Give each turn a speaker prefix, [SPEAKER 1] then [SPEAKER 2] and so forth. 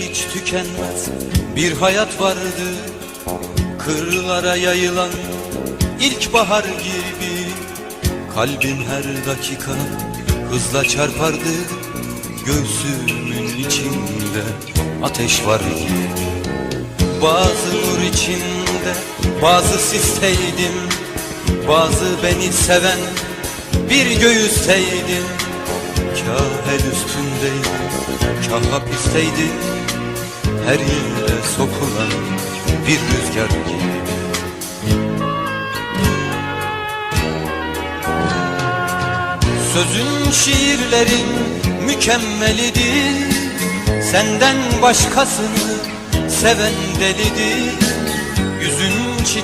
[SPEAKER 1] hiç tükenmez bir hayat vardı. Kırlara yayılan ilkbahar gibi Kalbim her dakika hızla çarpardı. Göğsümün içinde ateş var gibi. Bazı nur içinde bazı sisteydim. Bazı beni seven bir göğüsteydim Kah el üstündeydim, kah hapisteydim Her yere sokulan bir rüzgar gibi. Sözün şiirlerin mükemmelidir. Senden başkasını seven delidir. Yüzün çiçeği